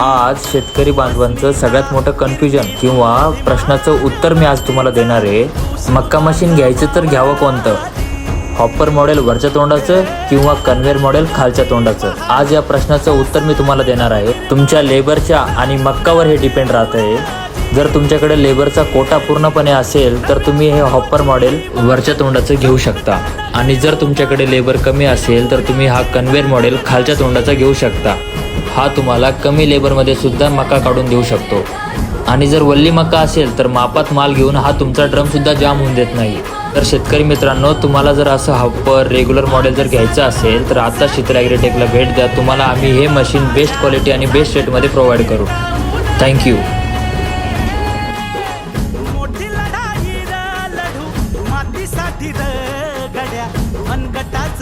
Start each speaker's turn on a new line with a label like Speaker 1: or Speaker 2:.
Speaker 1: आज शेतकरी बांधवांचं सगळ्यात मोठं कन्फ्युजन किंवा प्रश्नाचं उत्तर मी आज तुम्हाला देणार आहे. मक्का मशीन घ्यायचं तर घ्यावं कोणतं? हॉपर मॉडेल वरच्या तोंडाचं किंवा कन्व्हेअर मॉडेल खालच्या तोंडाचं? आज या प्रश्नाचं उत्तर मी तुम्हाला देणार आहे. तुमच्या लेबरच्या आणि मक्कावर हे डिपेंड राहतं आहे जर तुमच्याकडे लेबरचा कोटा पूर्णपणे असेल तर तुम्ही हे हॉपर मॉडेल वरच्या तोंडाचं घेऊ शकता. आणि जर तुमच्याकडे लेबर कमी असेल तर तुम्ही हा कन्व्हेअर मॉडेल खालच्या तोंडाचा घेऊ शकता. हा तुम्हाला कमी लेबरमध्ये सुद्धा मका काढून देऊ शकतो. आणि जर वल्ली मका असेल तर मापात माल घेऊन हा तुमचा ड्रमसुद्धा जाम होऊन देत नाही. तर शेतकरी मित्रांनो तुम्हाला जर असं हॉपर रेग्युलर मॉडेल जर घ्यायचं असेल तर आता शीतल ॲग्रीटेकला भेट द्या. तुम्हाला आम्ही हे मशीन बेस्ट क्वालिटी आणि बेस्ट रेटमध्ये प्रोव्हाइड करू. थँक्यू गाठीत गड्या मनगटाच